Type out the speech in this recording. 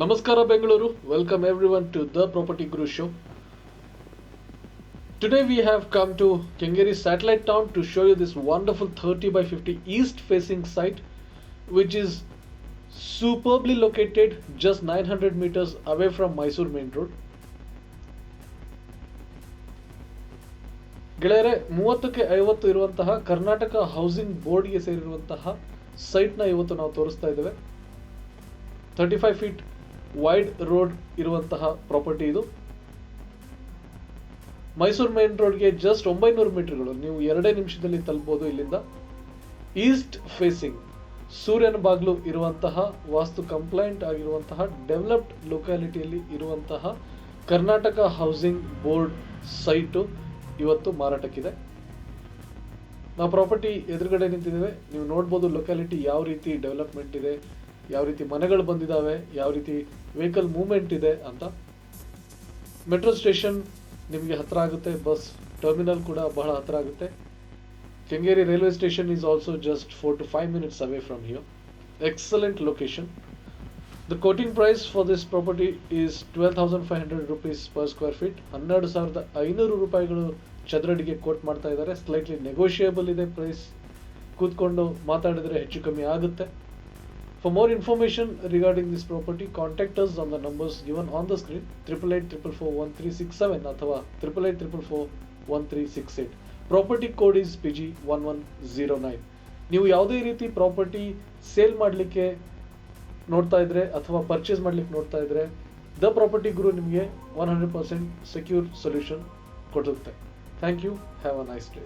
ನಮಸ್ಕಾರ Bengaluru. Welcome everyone to the property guru show today we have come to Kengeri satellite town to show you this wonderful thirty by fifty east facing site which is superbly located just nine hundred metres away from Mysuru main road ಗೆಳೆಯರೆ, ಮೂವತ್ತಕ್ಕೆ ಐವತ್ತು ಇರುವಂತಹ Karnataka housing ಬೋರ್ಡ್ಗೆ ಸೇರಿರುವಂತಹ ಸೈಟ್ನ ಇವತ್ತು ನಾವು ತೋರಿಸ್ತಾ ಇದ್ದೇವೆ. Thirty five feet wide road ಇರುವಂತಹ property ಇದು. ಮೈಸೂರು ಮೇನ್ ರೋಡ್ಗೆ ಜಸ್ಟ್ ಒಂಬೈನೂರು ಮೀಟರ್ಗಳು. ನೀವು ಎರಡೇ ನಿಮಿಷದಲ್ಲಿ ತಲುಪಬಹುದು ಇಲ್ಲಿಂದ. East facing. ಸೂರ್ಯನ ಬಾಗ್ಲು ಇರುವಂತಹ, ವಾಸ್ತು ಕಂಪ್ಲೈಂಟ್ ಆಗಿರುವಂತಹ, ಡೆವಲಪ್ಡ್ ಲೊಕ್ಯಾಲಿಟಿಯಲ್ಲಿ ಇರುವಂತಹ ಕರ್ನಾಟಕ ಹೌಸಿಂಗ್ ಬೋರ್ಡ್ ಸೈಟು ಇವತ್ತು ಮಾರಾಟಕ್ಕಿದೆ. ನಾವು ಪ್ರಾಪರ್ಟಿ ಎದುರುಗಡೆ ನಿಂತಿದ್ದೇವೆ. ನೀವು ನೋಡ್ಬೋದು ಲೊಕ್ಯಾಲಿಟಿ ಯಾವ ರೀತಿ ಡೆವಲಪ್ಮೆಂಟ್ ಇದೆ. ಯಾವ ರೀತಿ ಮನೆಗಳು ಬಂದಿದ್ದಾವೆ ಯಾವ ರೀತಿ ವೆಹಿಕಲ್ ಮೂವ್ಮೆಂಟ್ ಇದೆ ಅಂತ. ಮೆಟ್ರೋ ಸ್ಟೇಷನ್ ನಿಮಗೆ ಹತ್ತಿರ ಆಗುತ್ತೆ ಬಸ್ ಟರ್ಮಿನಲ್ ಕೂಡ ಬಹಳ ಹತ್ತಿರ ಆಗುತ್ತೆ. Kengeri railway station is also just four to five minutes away from here excellent location the quoting price for this property is twelve thousand five hundred rupees per square feet ಹನ್ನೆರಡು ಸಾವಿರದ ಐನೂರು ರೂಪಾಯಿಗಳು ಚದರಡಿಗೆ coat ಮಾಡ್ತಾ ಇದ್ದಾರೆ. Slightly negotiable ಇದೆ price ಕೂತ್ಕೊಂಡು ಮಾತಾಡಿದರೆ ಹೆಚ್ಚು ಕಮ್ಮಿ ಆಗುತ್ತೆ. For more information regarding this property, contact us on the numbers given on the screen triple eight triple four one three six seven ಅಥವಾ triple eight triple four one three six eight. Property code is P G one one zero nine ನೀವು ಯಾವುದೇ ರೀತಿ property sale ಮಾಡಲಿಕ್ಕೆ ನೋಡ್ತಾ ಇದ್ರೆ ಅಥವಾ purchase ಮಾಡಲಿಕ್ಕೆ ನೋಡ್ತಾ ಇದ್ರೆ ದ ಪ್ರಾಪರ್ಟಿ ಗುರು ನಿಮಗೆ one hundred percent secure solution ಕೊಡುತ್ತೆ thank you have a nice day